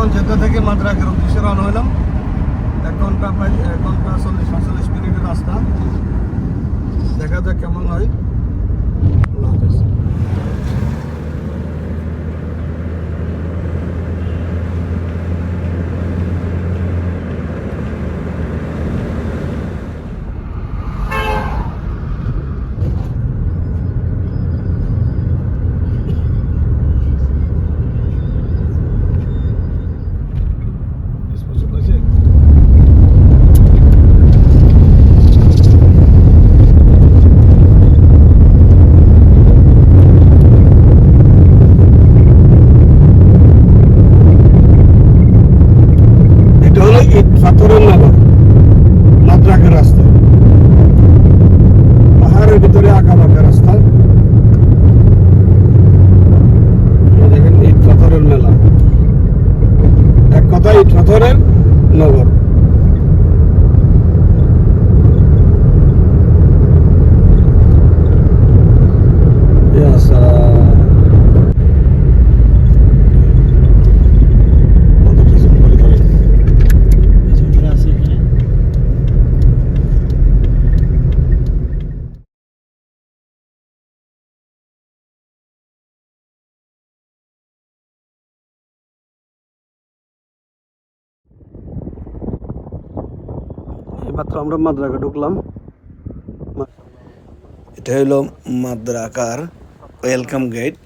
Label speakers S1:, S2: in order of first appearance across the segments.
S1: এখন জেদ্দা থেকে মাদ্রাকের উদ্দেশ্যে রওনা হলাম এক ঘণ্টা প্রায় এক ঘণ্টা চল্লিশ পঁয়তাল্লিশ মিনিটের রাস্তা। দেখা যাক কেমন হয়। হলো ইট পাথরের নগর মাদ্রাকের রাস্তা পাহাড়ের ভিতরে আঁকা বাঁকা রাস্তা এই দেখেন ইট পাথরের মেলা এক কথা ইট পাথরের নগর ইয়া সালাম। কত কিছু করে ধরে। এইমাত্র আমরা মাদ্রাকা ঢুকলাম। এটা হলো মাদ্রাকার ওয়েলকাম গেট।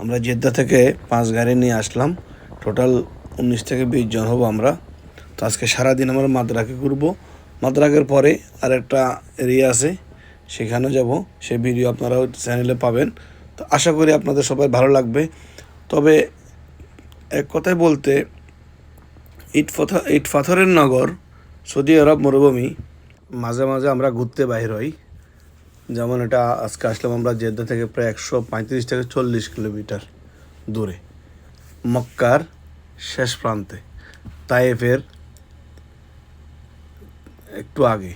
S1: আমরা জেদ্দা থেকে পাঁচ গাড়ি নিয়ে আসলাম। টোটাল উনিশ থেকে বিশ জন হব আমরা। তো আজকে সারাদিন আমরা মাদ্রাকে ঘুরবো। মাদ্রাকের পরে আর একটা এরিয়া আছে, সেখানে যাব। সেই ভিডিও আপনারা চ্যানেলে পাবেন। তো আশা করি আপনাদের সবাই ভালো লাগবে। তবে এক কথায় বলতে, ইট পাথর ইট পাথরের নগর সৌদি আরব মরুভূমি, মাঝে মাঝে আমরা ঘুরতে বাইর হই। যেমন এটা আজকে আসলাম আমরা জেদ্দা থেকে প্রায় একশো পঁয়ত্রিশ থেকে চল্লিশ কিলোমিটার দূরে, মক্কার শেষ প্রান্তে তায়েফের একটু আগে।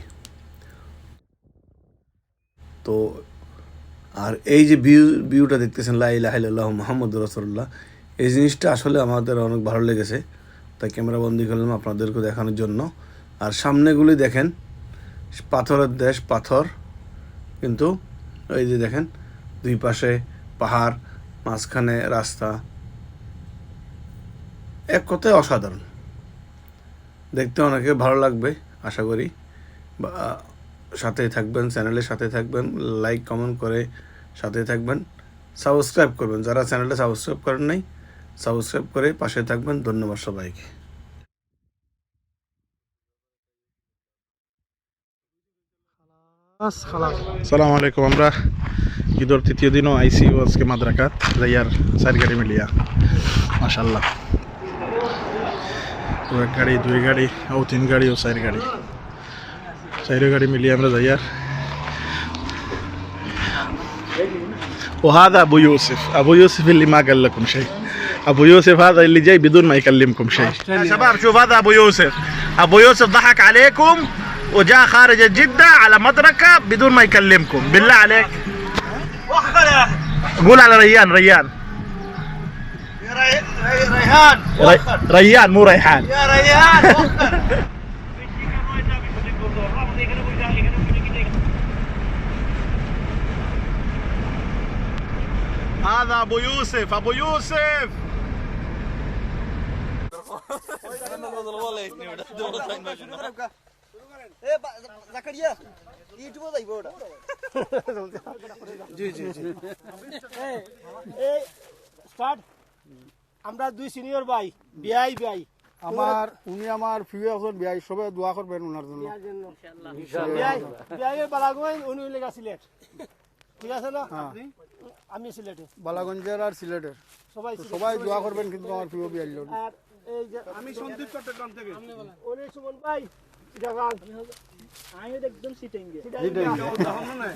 S1: তো আর এই যে ভিউ, ভিউটা দেখতেছেন লাইলাহ মোহাম্মদ রসল্লাহ এই জিনিসটা আসলে আমাদের অনেক ভালো লেগেছে। তাই ক্যামেরা বন্দি করলাম আপনাদেরকে দেখানোর জন্য। আর সামনেগুলি দেখেন, পাথরের দেশ, পাথর, কিন্তু এই যে দেখেন, দুই পাশে পাহাড়, মাঝখানে রাস্তা। এক কথায় অসাধারণ। দেখতে অনেকে ভালো লাগবে, আশা করি। বা, সাথেই থাকবেন, চ্যানেলের সাথে থাকবেন, লাইক, কমেন্ট করে সাথে থাকবেন। সাবস্ক্রাইব করবেন। যারা চ্যানেলটা সাবস্ক্রাইব করেন নাই, সাবস্ক্রাইব করে পাশে থাকবেন। ধন্যবাদ সবাইকে।
S2: সালাম আলাইকুম আমরা ঈদর তৃতীয় দিনও আইসি আজকে মাদ্রাকাত যাইয়ার চার গাড়ি মিলিয়া মাশাল্লাহ তো এক গাড়ি দুই গাড়ি ও তিন গাড়ি ও চার গাড়ি চার গাড়ি মিলিয়ে আমরা যাইয়ার وهذا ابو يوسف ابو يوسف اللي ما قال لكم شيء ابو يوسف هذا اللي جاي بدون ما يكلمكم شيء يا شباب شوف هذا ابو يوسف ابو يوسف ضحك عليكم وجاء خارج جدة على مدركة بدون ما يكلمكم. بالله عليك. قول على ريان ريان.
S1: ريحان
S2: ري... ريان مو ريحان.
S1: يا ريحان
S2: هذا أبو يوسف أبو يوسف.
S3: স্টার্ট আমরা দুই সিনিয়র ভাই বিয়াই ভাই।
S1: আমার উনি আমার প্রিয় একজন বিয়াই সবাই দোয়া করবেন ওনার জন্য।
S3: বিয়াই বিয়াইয়ের বালাগঞ্জ উনি লেগা সিলেট। ঠিক আছে না? আমি সিলেটে।
S1: বালাগঞ্জের আর সিলেটের।
S3: সবাই
S1: সবাই দোয়া করবেন কিন্তু আমার প্রিয় বিয়াই
S3: আর এই যে আমি সন্দীপ চট্টগ্রাম থেকে। উনি সুমন ভাই আমি একদম সিটেঙ্গে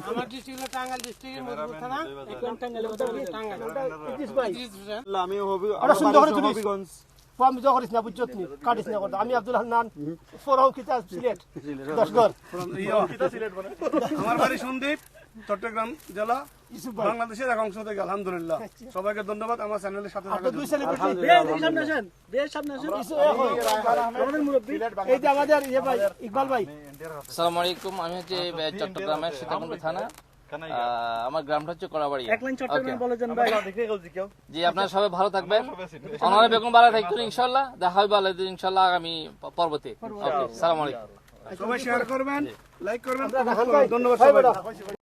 S3: আমার ডিস্ট্রিক্ট হলো টাঙ্গাইল ডিস্ট্রিক্টের মধুপুর থানা এখন টাঙ্গাইল টাঙ্গাইল
S4: আমি হবি। হবিগঞ্জ
S3: করিস না বুঝছত নি কাটিস না আমি আব্দুল হান্নান ফোরাও কিতা সিলেট দশগড়
S4: আমার বাড়ি সন্দীপ চট্টগ্রাম জেলা বাংলাদেশের এক অংশ থেকে আলহামদুলিল্লাহ সবাইকে ধন্যবাদ আমার চ্যানেলের সাথে
S3: আমাদের ইকবাল ভাই
S5: আসসালামু আলাইকুম আমি হচ্ছে চট্টগ্রামের সীতাকুণ্ড থানা। আমার গ্রামটা হচ্ছে কড়াবাড়ি। জি আপনারা সবাই ভালো থাকবেন। অনারা বেগুন ভালো থাকবেন ইনশাল্লাহ দেখা হবে ভালো ইনশাল্লাহ আগামী পর্বতে ওকে সালাম আলাইকুম।
S4: সবাই শেয়ার করবেন লাইক করবেন
S3: ভাই।
S4: ধন্যবাদ সবাই